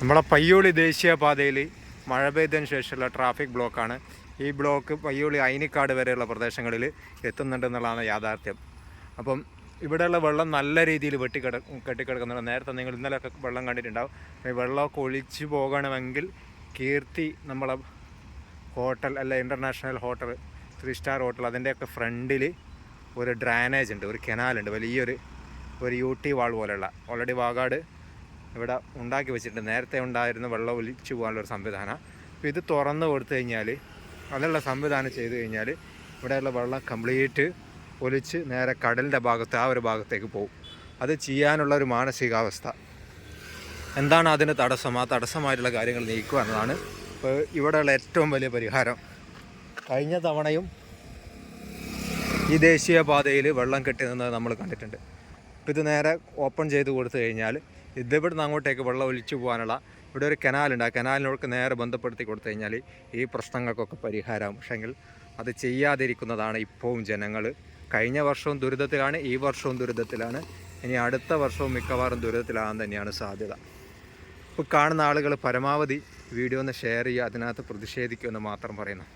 നമ്മളെ പയ്യോളി ദേശീയപാതയിൽ മഴ പെയ്തതിന് ശേഷമുള്ള ട്രാഫിക് ബ്ലോക്കാണ് ഈ ബ്ലോക്ക് പയ്യോളി അയിനിക്കാട് വരെയുള്ള പ്രദേശങ്ങളിൽ എത്തുന്നുണ്ടെന്നുള്ളതാണ് യാഥാർത്ഥ്യം. അപ്പം ഇവിടെയുള്ള വെള്ളം നല്ല രീതിയിൽ വെട്ടിക്കിട കെട്ടിക്കിടക്കുന്നുണ്ട്. നേരത്തെ നിങ്ങൾ ഇന്നലെയൊക്കെ വെള്ളം കണ്ടിട്ടുണ്ടാവും. ഈ വെള്ളമൊക്കെ ഒളിച്ചു പോകണമെങ്കിൽ കീർത്തി നമ്മളെ ഹോട്ടൽ അല്ല international hotel three star hotel അതിന്റെയൊക്കെ ഫ്രണ്ടിൽ ഒരു ഡ്രാനേജ് ഉണ്ട് ഒരു കനാലുണ്ട് വലിയൊരു ഒരു യു ടി വാൾ പോലെയുള്ള. ഓൾറെഡി വാഗാട് ഇവിടെ ഉണ്ടാക്കി വെച്ചിട്ടുണ്ട്. നേരത്തെ ഉണ്ടായിരുന്ന വെള്ളം ഒലിച്ചു പോകാനുള്ളൊരു സംവിധാനം. അപ്പോൾ ഇത് തുറന്ന് കൊടുത്തു കഴിഞ്ഞാൽ അതിനുള്ള സംവിധാനം ചെയ്തു കഴിഞ്ഞാൽ ഇവിടെയുള്ള വെള്ളം കംപ്ലീറ്റ് ഒലിച്ച് നേരെ കടലിന്റെ ഭാഗത്ത് ആ ഒരു ഭാഗത്തേക്ക് പോകും. അത് ചെയ്യാനുള്ള ഒരു മാനസികാവസ്ഥ. എന്താണ് അതിന് തടസ്സം? ആ തടസ്സമായിട്ടുള്ള കാര്യങ്ങൾ നീക്കുക എന്നതാണ് ഇപ്പോൾ ഇവിടെയുള്ള ഏറ്റവും വലിയ പരിഹാരം. കഴിഞ്ഞ തവണയും ഈ ദേശീയപാതയിൽ വെള്ളം കെട്ടി നിന്നത് നമ്മൾ കണ്ടിട്ടുണ്ട്. അപ്പോൾ ഇത് നേരെ ഓപ്പൺ ചെയ്ത് കൊടുത്തു കഴിഞ്ഞാൽ ഇതിവിടുന്ന് അങ്ങോട്ടേക്ക് വെള്ളം ഒലിച്ചു പോകാനുള്ള ഇവിടെ ഒരു കനാലുണ്ട്. ആ കനാലിനോട് നേരെ ബന്ധപ്പെടുത്തി കൊടുത്തു കഴിഞ്ഞാൽ ഈ പ്രശ്നങ്ങൾക്കൊക്കെ പരിഹാരമാകും പക്ഷേങ്കിൽ അത് ചെയ്യാതിരിക്കുന്നതാണ് ഇപ്പോഴും ജനങ്ങൾ കഴിഞ്ഞ വർഷവും ദുരിതത്തിലാണ് ഈ വർഷവും ദുരിതത്തിലാണ്. ഇനി അടുത്ത വർഷവും മിക്കവാറും ദുരിതത്തിലാകാൻ തന്നെയാണ് സാധ്യത. ഇപ്പോൾ കാണുന്ന ആളുകൾ പരമാവധി വീഡിയോ ഒന്ന് ഷെയർ ചെയ്യുക അതിനകത്ത് പ്രതിഷേധിക്കുമെന്ന് മാത്രം പറയുന്നു.